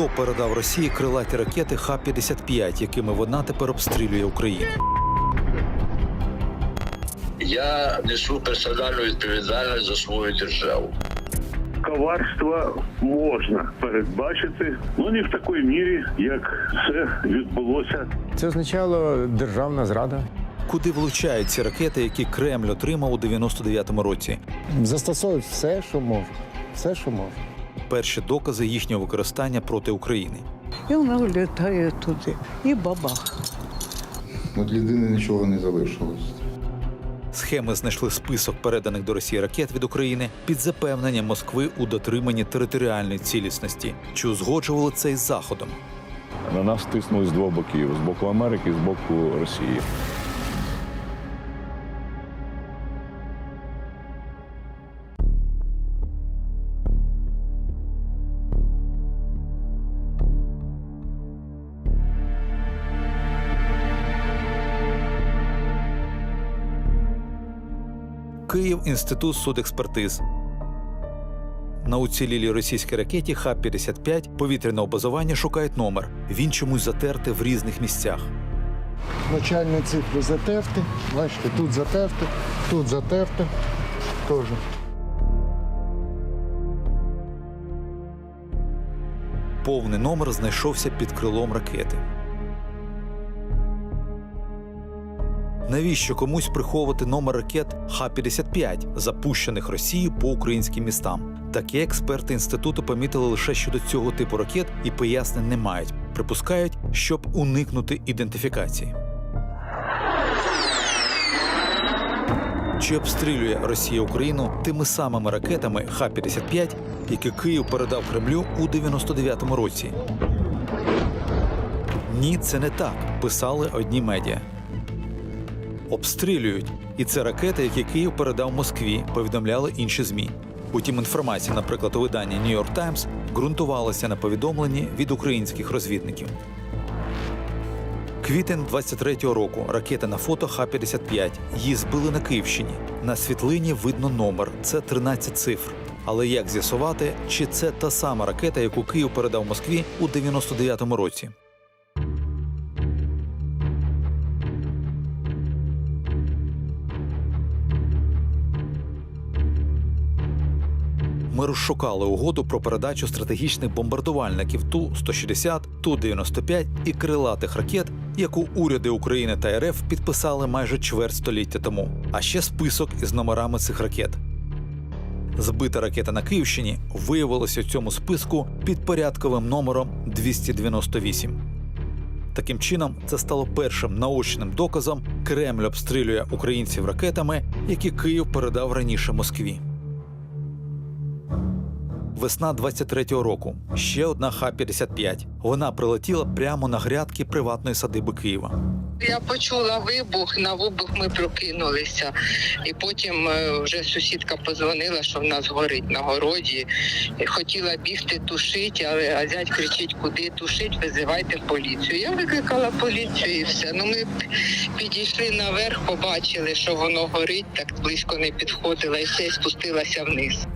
хто передав Росії крилаті ракети Х-55, якими вона тепер обстрілює Україну. Я несу персональну відповідальність за свою державу. Коварство можна передбачити, ну не в такій мірі, як це відбулося Це означало державна зрада. Куди влучають ці ракети, які Кремль отримав у 99-му році? Застосовують все, що можуть. Все, що можуть. Перші докази їхнього використання проти України. І вона влітає туди. І бабах. От людини нічого не залишилось. Схеми знайшли список переданих до Росії ракет від України під запевненням Москви у дотриманні територіальної цілісності. Чи узгоджували це із Заходом? На нас тиснули з двох боків: з боку Америки, з боку Росії. Київ інститут судекспертиз. На уцілілій російській ракеті Х-55 повітряного базування шукають номер. Він чомусь затертий в різних місцях. Начальні цифри затерти. Бачите, тут затерти, тут затерти. Теж. Повний номер знайшовся під крилом ракети. Навіщо комусь приховувати номер ракет Х-55, запущених Росією по українським містам? Такі експерти інституту помітили лише щодо цього типу ракет і пояснень не мають. Припускають, щоб уникнути ідентифікації. Чи обстрілює Росія Україну тими самими ракетами Х-55, які Київ передав Кремлю у 99-му році? Ні, це не так. Писали одні медіа. Обстрілюють, і це ракети, які Київ передав Москві, повідомляли інші змі. Утім, інформація, наприклад, у виданні New York Times, ґрунтувалася на повідомленні від українських розвідників. Квітень 23-го року ракета на фото Х-55. Її збили на Київщині. На світлині видно номер це 13 цифр. Але як з'ясувати, чи це та сама ракета, яку Київ передав Москві у 99-му році? Ми розшукали угоду про передачу стратегічних бомбардувальників Ту-160, Ту-95 і крилатих ракет, яку уряди України та РФ підписали майже чверть століття тому. А ще список із номерами цих ракет. Збита ракета на Київщині виявилася в цьому списку під порядковим номером 298. Таким чином, це стало першим наочним доказом Кремль обстрілює українців ракетами, які Київ передав раніше Москві. Весна 23-го року. Ще одна Х-55. Вона прилетіла прямо на грядки приватної садиби Києва. Я почула вибух, на вибух ми прокинулися. І потім е, вже сусідка позвонила, що в нас горить на городі. Хотіла бігти тушити, але а зять кричить, куди тушить, визивайте поліцію. Я викликала поліцію і все. Ну ми підійшли наверх, побачили, що воно горить, так близько не підходила, і все і спустилася вниз.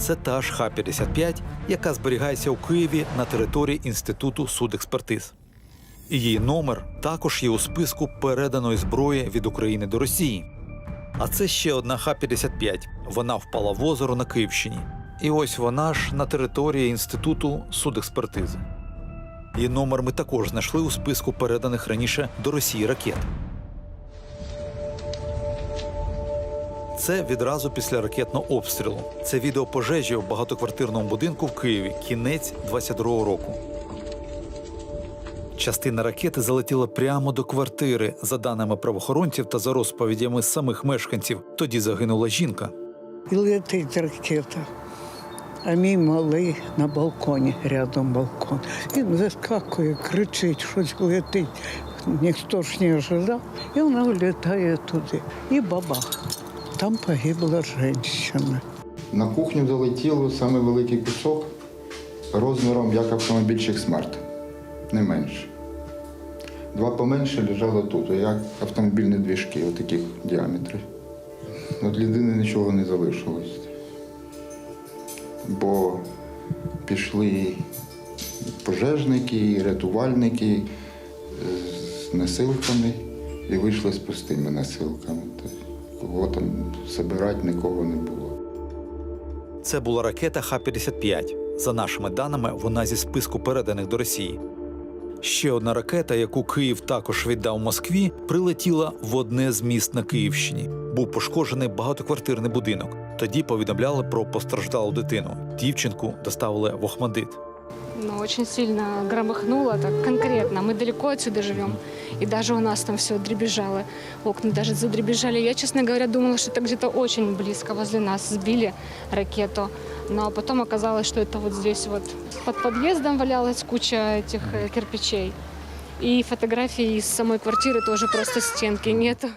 Це та ж Х-55, яка зберігається у Києві на території інституту судекспертиз. Її номер також є у списку переданої зброї від України до Росії. А це ще одна Х-55. Вона впала в озеро на Київщині. І ось вона ж на території інституту судекспертизи. Її номер ми також знайшли у списку переданих раніше до Росії ракет. Це відразу після ракетного обстрілу. Це відео пожежі в багатоквартирному будинку в Києві, кінець 22-го року. Частина ракети залетіла прямо до квартири. За даними правоохоронців та за розповідями самих мешканців, тоді загинула жінка. І летить ракета. А мій малий на балконі, рядом балкон. Він вискакує, кричить, щось летить. Ніхто ж не ожидав. І вона влітає туди. І бабах. Там погибла жінка. На кухню залетіло саме великий кусок розміром як автомобільчик смарт, не менше. Два поменше лежало тут, як автомобільні двіжки, отаких діаметрів. От людини нічого не залишилось. Бо пішли пожежники, рятувальники е, з носилками і вийшли з пустими носилками. Кого там збирати нікого не було. Це була ракета Х-55. За нашими даними, вона зі списку переданих до Росії. Ще одна ракета, яку Київ також віддав Москві, прилетіла в одне з міст на Київщині. Був пошкоджений багатоквартирний будинок. Тоді повідомляли про постраждалу дитину. Дівчинку доставили в Охмадит Ну, очень сильно громыхнуло, так конкретно. Мы далеко отсюда живем, и даже у нас там все дребезжало. Окна даже задребезжали. Я, честно говоря, думала, что это где-то очень близко возле нас сбили ракету. Но потом оказалось, что это вот здесь вот под подъездом валялась куча этих э, кирпичей. И фотографии из самой квартиры тоже просто стенки нету.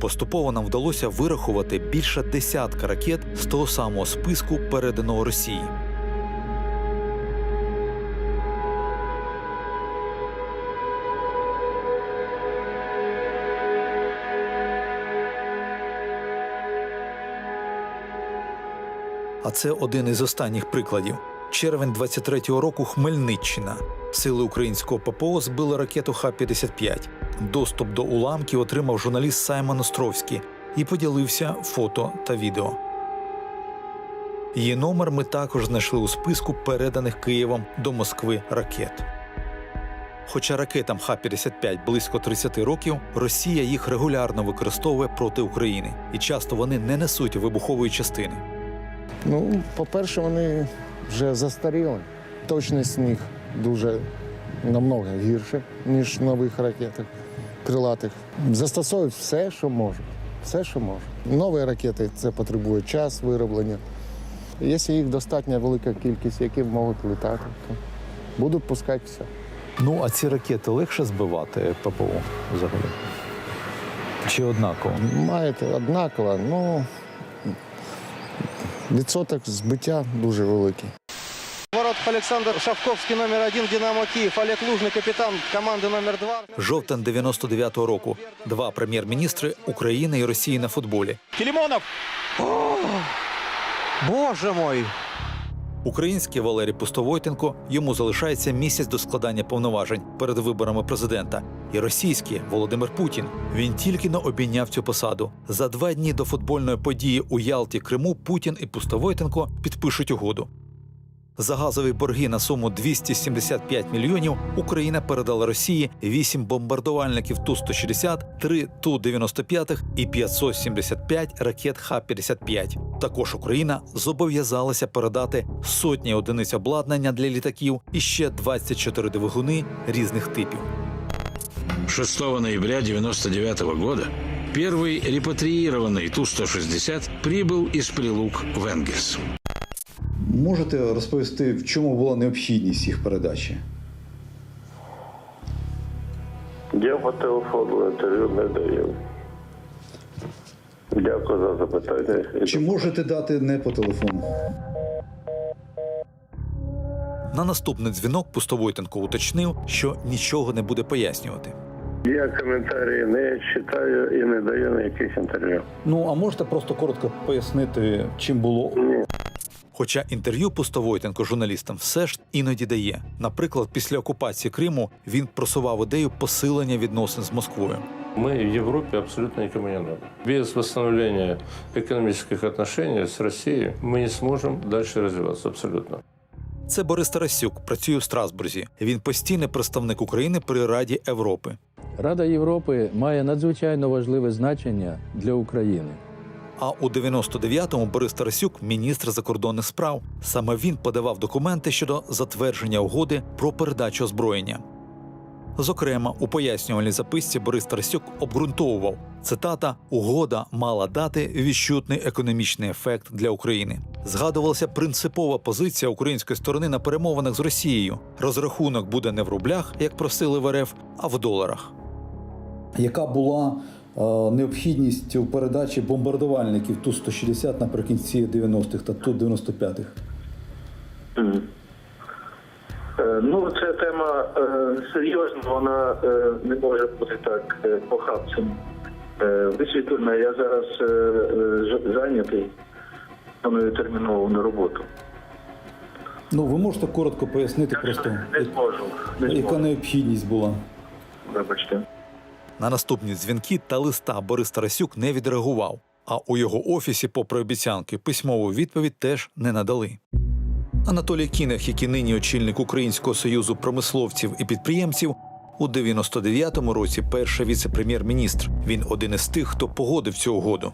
Поступово нам вдалося вирахувати більше десятка ракет з того самого списку, переданого Росії. А це один із останніх прикладів. Червень 23-го року Хмельниччина. Сили українського ППО збили ракету Х-55. Доступ до уламків отримав журналіст Саймон Островський і поділився фото та відео. Її номер ми також знайшли у списку переданих Києвом до Москви ракет. Хоча ракетам Х-55 близько 30 років, Росія їх регулярно використовує проти України, і часто вони не несуть вибухової частини. Ну, по-перше, вони вже застаріли. Точність них дуже намного гірше, ніж нових ракетах крилатих. Застосовують все, що можуть. Все, що можуть. Нові ракети це потребує час вироблення. Якщо їх достатньо велика кількість, які можуть літати, то будуть пускати все. Ну, а ці ракети легше збивати ППО взагалі? Чи однаково? Маєте однаково, ну відсоток збиття дуже великий. Ворот Олександр Шавковський номер один, Динамо Київ. Олег Лужний капітан команди номер два. Жовтень 99-го року. Два прем'єр-міністри України і Росії на футболі. Філімонов, О, боже мой! Український Валерій Пустовойтенко йому залишається місяць до складання повноважень перед виборами президента. І російський Володимир Путін він тільки не обійняв цю посаду. За два дні до футбольної події у Ялті Криму Путін і Пустовойтенко підпишуть угоду. За газові борги на суму 275 мільйонів Україна передала Росії 8 бомбардувальників Ту-160, 3 Ту-95 і 575 ракет Х-55. Також Україна зобов'язалася передати сотні одиниць обладнання для літаків і ще 24 двигуни різних типів. 6 ноября 1999 года первый репатриированный Ту-160 прибыл из Прилук в Энгельс. Можете розповісти, в чому була необхідність їх передачі? Я по телефону інтерв'ю не даю. Дякую за запитання. Чи можете дати не по телефону? На наступний дзвінок Пустовойтенко уточнив, що нічого не буде пояснювати. Я коментарі не читаю і не даю на якісь інтерв'ю. Ну а можете просто коротко пояснити, чим було Хоча інтерв'ю Пустовойтенко журналістам все ж іноді дає. Наприклад, після окупації Криму він просував ідею посилення відносин з Москвою. Мы в Европе абсолютно никому не надо. Без восстановления экономических отношений с Россией мы не сможем дальше развиваться абсолютно. Це Борис Тарасюк, працює в Страсбурзі. Він постійний представник України при Раді Європи. Рада Європи має надзвичайно важливе значення для України. А у 99-му Борис Тарасюк міністр закордонних справ. Саме він подавав документи щодо затвердження угоди про передачу озброєння. Зокрема, у пояснювальній записці Борис Тарасюк обґрунтовував цитата: угода мала дати відчутний економічний ефект для України. Згадувалася принципова позиція української сторони на перемовинах з Росією. Розрахунок буде не в рублях, як просили в РФ, а в доларах. яка була необхідність у передачі бомбардувальників Ту-160 наприкінці 90-х та Ту-95-х? Е, Ну, ця тема е, серйозна, вона е, не може бути так е, похабцем е, висвітлена. Я зараз е, е, зайнятий, планую терміново на роботу. Ну, ви можете коротко пояснити просто, Не зможу. Не яка зможу. необхідність була? Вибачте. На наступні дзвінки та листа Борис Тарасюк не відреагував. А у його офісі, попри обіцянки, письмову відповідь теж не надали. Анатолій Кінех, який нині очільник Українського союзу промисловців і підприємців, у 99-му році перший віце-прем'єр-міністр. Він один із тих, хто погодив цю угоду.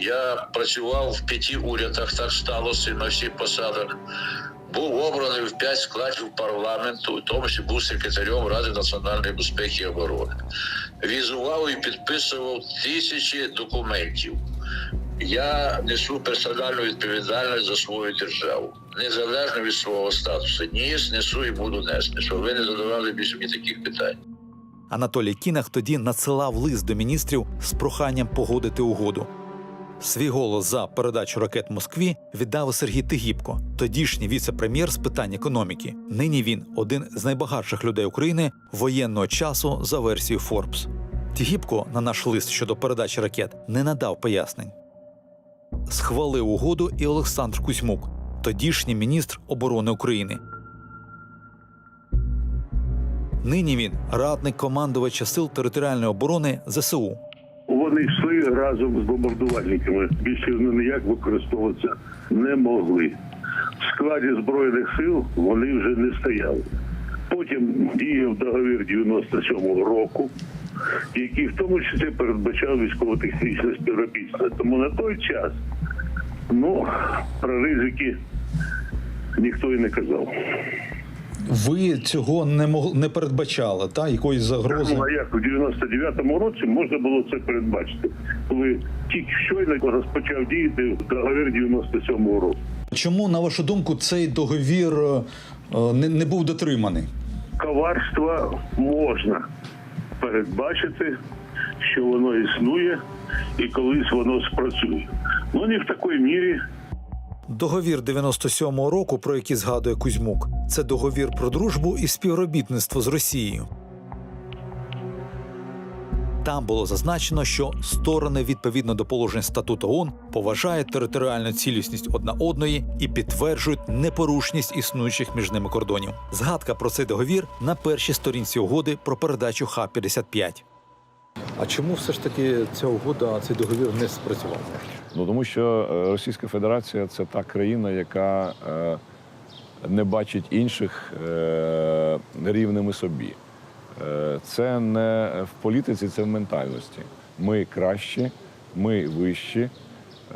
Я працював в п'яти урядах, так сталося на всіх посадах. Був обраний в п'ять складів парламенту, тому числі був секретарем Ради національної безпеки і оборони. Візував і підписував тисячі документів. Я несу персональну відповідальність за свою державу, незалежно від свого статусу. Ніс, несу і буду нести, щоб ви не задавали більше мені таких питань. Анатолій Кінах тоді надсилав лист до міністрів з проханням погодити угоду. Свій голос за передачу ракет Москві віддав Сергій Тигіпко, тодішній віце-прем'єр з питань економіки. Нині він один з найбагатших людей України воєнного часу за версією Forbes. Тігіпко на наш лист щодо передачі ракет не надав пояснень. Схвалив угоду і Олександр Кузьмук, тодішній міністр оборони України. Нині він радник командувача сил територіальної оборони ЗСУ. Вони йшли разом з бомбардувальниками. Більше вони ніяк використовуватися не могли. В складі збройних сил вони вже не стояли. Потім діяв договір 97-го року, який в тому числі передбачав військово-технічне співробітництво. Тому на той час ну, про ризики ніхто і не казав. Ви цього не мог... не передбачали, та? якоїсь загрози? Ну, а як у 99-му році можна було це передбачити, коли тільки щойно розпочав діяти договір 97-го року. Чому, на вашу думку, цей договір е, не, не був дотриманий? Коварство можна передбачити, що воно існує, і колись воно спрацює. Ну не в такій мірі, Договір 97-го року, про який згадує Кузьмук, це договір про дружбу і співробітництво з Росією. Там було зазначено, що сторони відповідно до положень статуту ООН поважають територіальну цілісність одна одної і підтверджують непорушність існуючих між ними кордонів. Згадка про цей договір на першій сторінці угоди про передачу Х-55. А чому все ж таки ця угода, цей договір не спрацював? Ну тому що е, Російська Федерація це та країна, яка е, не бачить інших е, рівними собі. Е, Це не в політиці, це в ментальності. Ми кращі, ми вищі,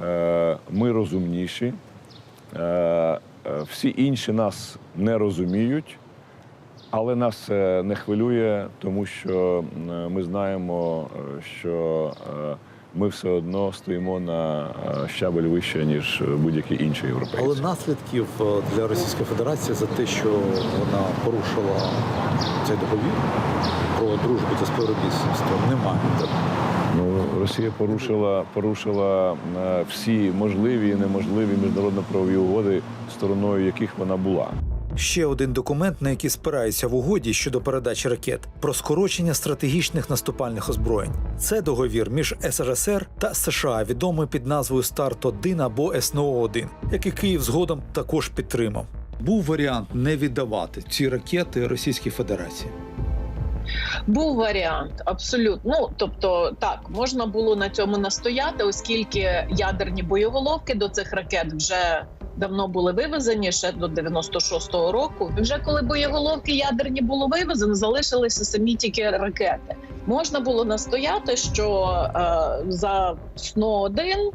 е, ми розумніші. Е, е, Всі інші нас не розуміють, але нас не хвилює, тому що ми знаємо, е, що е, ми все одно стоїмо на е, щабель вище, ніж будь-який інший європейці. Але наслідків е, для Російської Федерації за те, що вона порушила цей договір про дружбу та співробітництво, немає. Ну, Росія порушила, порушила е, всі можливі і неможливі міжнародно-правові угоди, стороною яких вона була. Ще один документ, на який спираються в угоді щодо передачі ракет про скорочення стратегічних наступальних озброєнь. Це договір між СРСР та США, відомий під назвою Старт 1 або СНО 1 який Київ згодом також підтримав. Був варіант не віддавати ці ракети Російській Федерації. Був варіант, абсолютно. Ну тобто, так можна було на цьому настояти, оскільки ядерні боєголовки до цих ракет вже давно були вивезені ще до 96-го року. Вже коли боєголовки ядерні було вивезено, залишилися самі тільки ракети. Можна було настояти, що е, за сно 1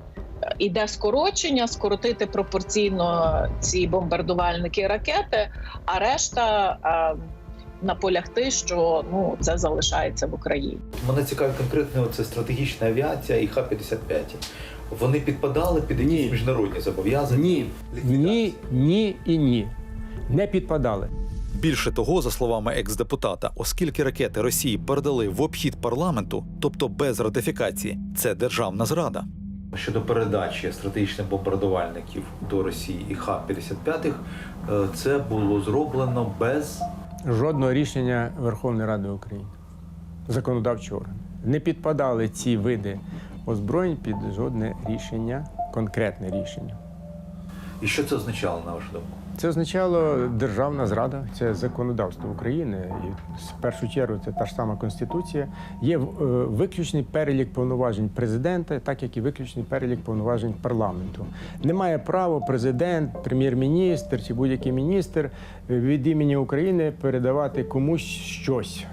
іде скорочення, скоротити пропорційно ці бомбардувальники ракети, а решта. Е, наполягти, що ну це залишається в Україні. Мене цікавить конкретно це стратегічна авіація і Х-55. Вони підпадали під якісь міжнародні зобов'язання? Ні, ні, ні і ні. Не підпадали. Більше того, за словами екс-депутата, оскільки ракети Росії передали в обхід парламенту, тобто без ратифікації, це державна зрада. Щодо передачі стратегічних бомбардувальників до Росії і Х-55, це було зроблено без Жодного рішення Верховної Ради України, законодавчого органу. Не підпадали ці види озброєнь під жодне рішення, конкретне рішення. і що це означало на вашу думку? Це означало державна зрада, це законодавство України. І в першу чергу це та ж сама конституція. Є е, виключний перелік повноважень президента, так як і виключний перелік повноважень парламенту. Немає права президент, прем'єр-міністр чи будь-який міністр е, від імені України передавати комусь щось.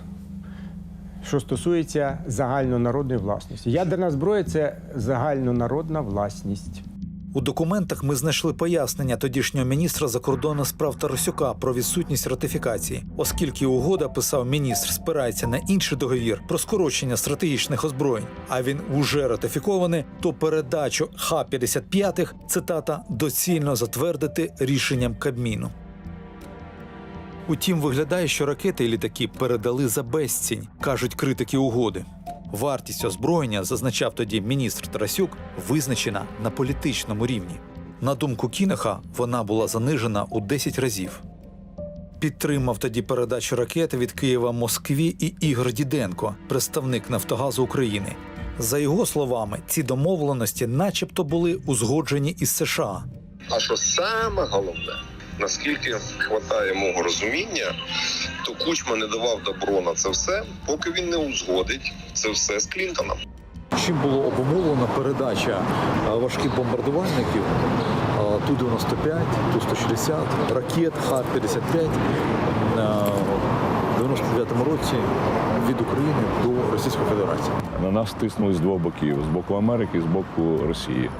Що стосується загальнонародної власності, ядерна зброя це загальнонародна власність. У документах ми знайшли пояснення тодішнього міністра закордонних справ Тарасюка про відсутність ратифікації, оскільки угода, писав міністр, спирається на інший договір про скорочення стратегічних озброєнь. А він уже ратифікований, то передачу Х-55 цитата доцільно затвердити рішенням Кабміну. Утім, виглядає, що ракети і літаки передали за безцінь, кажуть критики угоди. Вартість озброєння, зазначав тоді міністр Тарасюк, визначена на політичному рівні. На думку Кінаха, вона була занижена у 10 разів. Підтримав тоді передачу ракети від Києва Москві і Ігор Діденко, представник Нафтогазу України. За його словами, ці домовленості, начебто, були узгоджені із США. А що саме головне, наскільки хватає мого розуміння, то Кучма не давав добро на це все, поки він не узгодить це все з Клінтоном. Чим було обумовлена передача е, важких бомбардувальників е, Ту-95, Ту-160, ракет Х-55 е, в 99-му році від України до Російської Федерації. На нас тиснули з двох боків: з боку Америки і з боку Росії.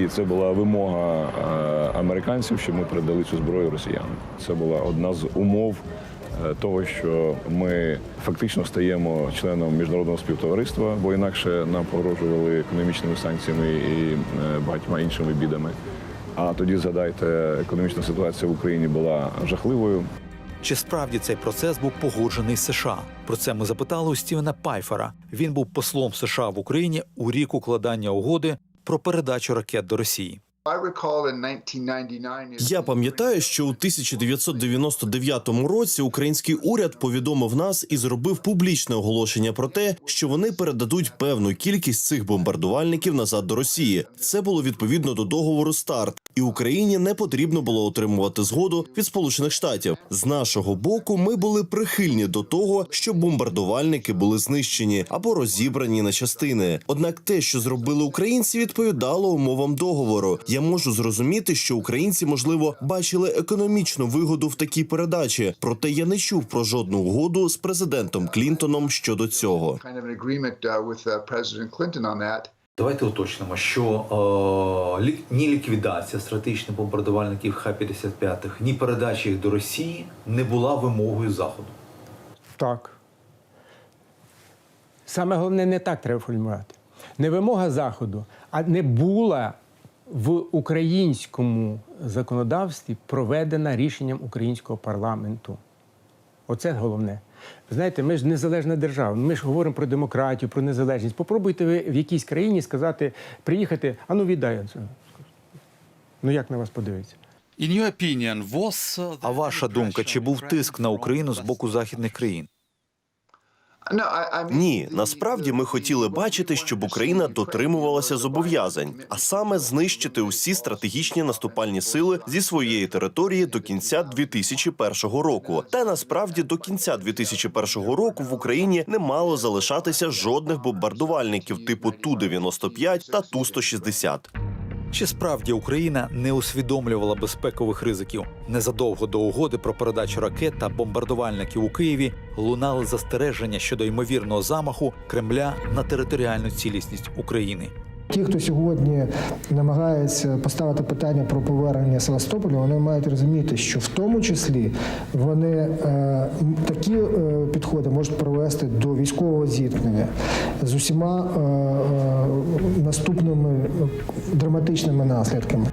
І це була вимога е, американців, щоб ми передали цю зброю росіянам. Це була одна з умов е, того, що ми фактично стаємо членом міжнародного співтовариства, бо інакше нам погрожували економічними санкціями і е, багатьма іншими бідами. А тоді згадайте, економічна ситуація в Україні була жахливою. Чи справді цей процес був погоджений США? Про це ми запитали у Стівена Пайфера. Він був послом США в Україні у рік укладання угоди про передачу ракет до Росії. Я пам'ятаю, що у 1999 році український уряд повідомив нас і зробив публічне оголошення про те, що вони передадуть певну кількість цих бомбардувальників назад до Росії. Це було відповідно до договору СТАРТ, і Україні не потрібно було отримувати згоду від Сполучених Штатів. З нашого боку, ми були прихильні до того, щоб бомбардувальники були знищені або розібрані на частини. Однак те, що зробили українці, відповідало умовам договору. Я можу зрозуміти, що українці, можливо, бачили економічну вигоду в такій передачі, проте я не чув про жодну угоду з президентом Клінтоном щодо цього. Давайте уточнимо, що е, лі, ні ліквідація стратегічних бомбардувальників Х-55, ні передача їх до Росії не була вимогою Заходу. Так. Саме головне не так треба формулювати. Не вимога Заходу, а не була в українському законодавстві проведена рішенням українського парламенту. Оце головне. Ви знаєте, ми ж незалежна держава. Ми ж говоримо про демократію, про незалежність. Попробуйте ви в якійсь країні сказати, приїхати, а ну віддай. це». Ну як на вас подивиться? А ваша думка, чи був тиск на Україну з боку західних країн? Ні, насправді ми хотіли бачити, щоб Україна дотримувалася зобов'язань, а саме знищити усі стратегічні наступальні сили зі своєї території до кінця 2001 року. Та насправді до кінця 2001 року в Україні не мало залишатися жодних бомбардувальників типу Ту-95 та Ту-160. Чи справді Україна не усвідомлювала безпекових ризиків? Незадовго до угоди про передачу ракет та бомбардувальників у Києві лунали застереження щодо ймовірного замаху Кремля на територіальну цілісність України. Ті, хто сьогодні намагається поставити питання про повернення Севастополя, вони мають розуміти, що в тому числі вони е, такі е, підходи можуть привести до військового зіткнення з усіма е, е, наступними драматичними наслідками.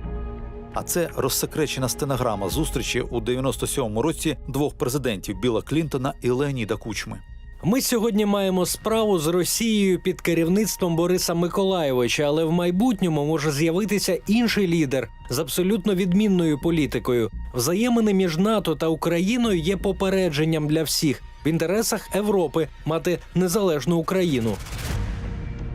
А це розсекречена стенограма зустрічі у 97-му році двох президентів Біла Клінтона і Леоніда Кучми. Ми сьогодні маємо справу з Росією під керівництвом Бориса Миколайовича, але в майбутньому може з'явитися інший лідер з абсолютно відмінною політикою. Взаємини між НАТО та Україною є попередженням для всіх в інтересах Європи мати незалежну Україну.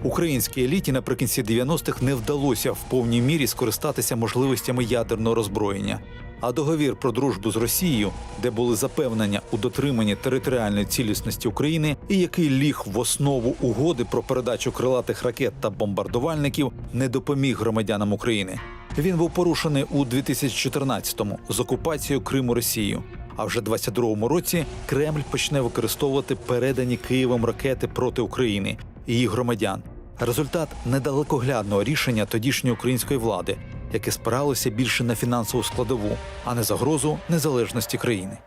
Українській еліті наприкінці 90-х не вдалося в повній мірі скористатися можливостями ядерного роззброєння. А договір про дружбу з Росією, де були запевнення у дотриманні територіальної цілісності України, і який ліг в основу угоди про передачу крилатих ракет та бомбардувальників, не допоміг громадянам України. Він був порушений у 2014-му з окупацією Криму Росією. А вже 22-му році Кремль почне використовувати передані Києвом ракети проти України і її громадян. Результат недалекоглядного рішення тодішньої української влади, яке спиралося більше на фінансову складову, а не загрозу незалежності країни.